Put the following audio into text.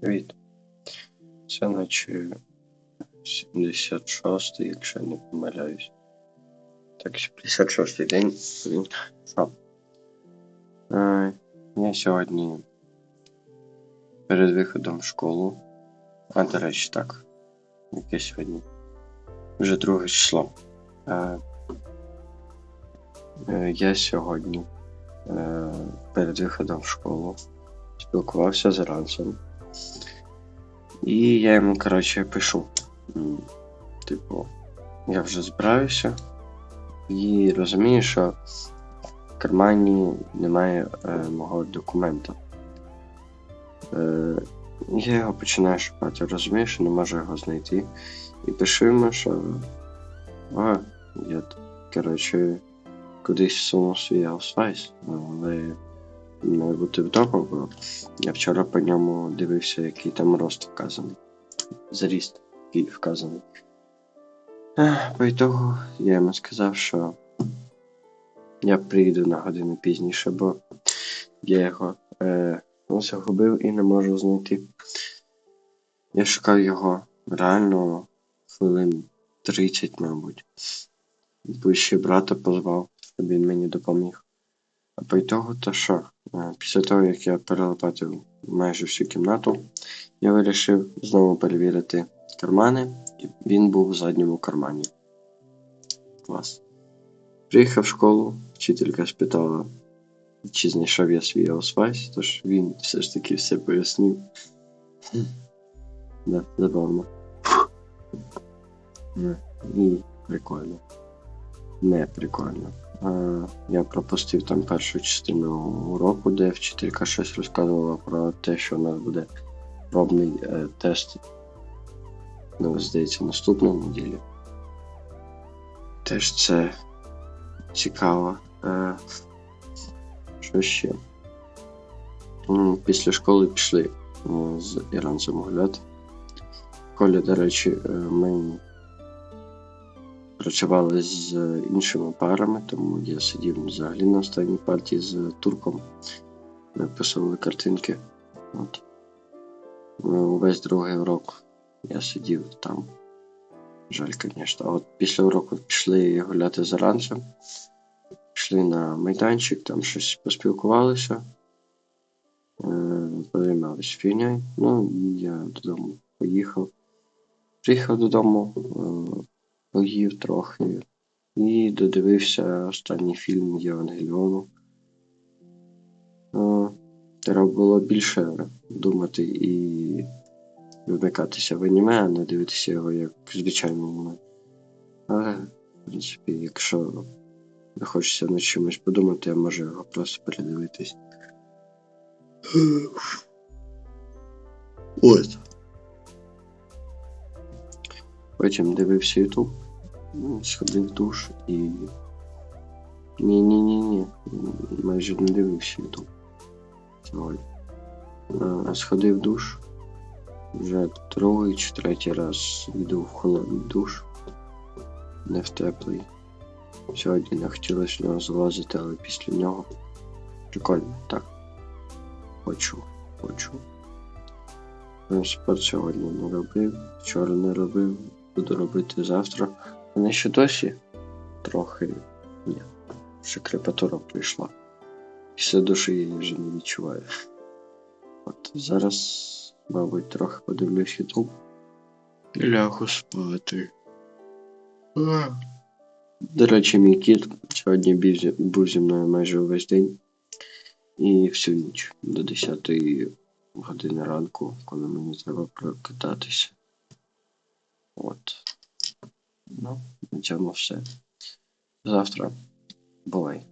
Привіт. Це наче 76, якщо я не помиляюсь. Так, 56 день. Блін. Що? Е, я сьогодні перед виходом в школу. А, до речі, так. Яке сьогодні? Вже друге число. Е, е, я сьогодні перед виходом в школу спілкувався з Ранцем. І я йому, коротше, пишу. Типу, я вже збираюся і розумію, що в кармані немає е, мого документа. Е, я його починаю шукати, розумію, що не можу його знайти. І пишу йому, що а, я, коротше, кудись всунув свій аусвайс, але бути вдома, бо я вчора по ньому дивився, який там рост вказаний. Заріст, який вказаний. По ітогу я йому сказав, що я прийду на годину пізніше, бо я його е, загубив і не можу знайти. Я шукав його реально хвилин 30, мабуть. Бо ще брата позвав, щоб він мені допоміг. По ітогу, то що? Е, Після того, як я перелопатив майже всю кімнату, я вирішив знову перевірити кармани, і він був в задньому кармані. Клас. Приїхав в школу, вчителька спитала, чи знайшов я свій аусвайс, тож він все ж таки все пояснив. Да, забавно. Е, І прикольно. Не прикольно. Е, Я пропустив там першу частину уроку, де вчителька щось розказувала про те, що у нас буде пробний е, тест. Ну, здається, наступної неділі. Теж це цікаво. Е, Що ще? Після школи пішли з іранцем гуляти. В школі, до речі, ми працювали з іншими парами, тому я сидів взагалі на останній партії з турком. Ми писали картинки. От. Е, Увесь другий урок я сидів там. Жаль, звісно. А от після уроку пішли гуляти з ранцем. Пішли на майданчик, там щось поспілкувалися. Е, Позаймалися фігньою. Ну, і я додому поїхав. Приїхав додому, е, поїв трохи і додивився останній фільм Євангеліону. Е, Треба було більше думати і вмикатися в аніме, а не дивитися його як звичайне аніме. Але, в принципі, якщо не хочеться над чимось подумати, я можу його просто передивитись. Ось. Потім дивився YouTube, сходив в душ і. Ні-ні-ні-ні. Майже не дивився. Е, Сходив в душ. Вже другий чи третій раз йду в холодний душ, не в теплий. Сьогодні не хотілося в нього залазити, але після нього прикольно, так. Хочу, хочу. Спорт сьогодні не робив, вчора не робив, буду робити завтра. Мене ще досі трохи ні. Ще крепатура прийшла. Після душі я її вже не відчуваю. От зараз, мабуть, трохи подивлюсь YouTube. І лягу спати. До речі, мій кіт сьогодні був зі мною майже увесь день і всю ніч до 10 години ранку, коли мені треба прокататися. От. Ну, на цьому все. Завтра. Бувай.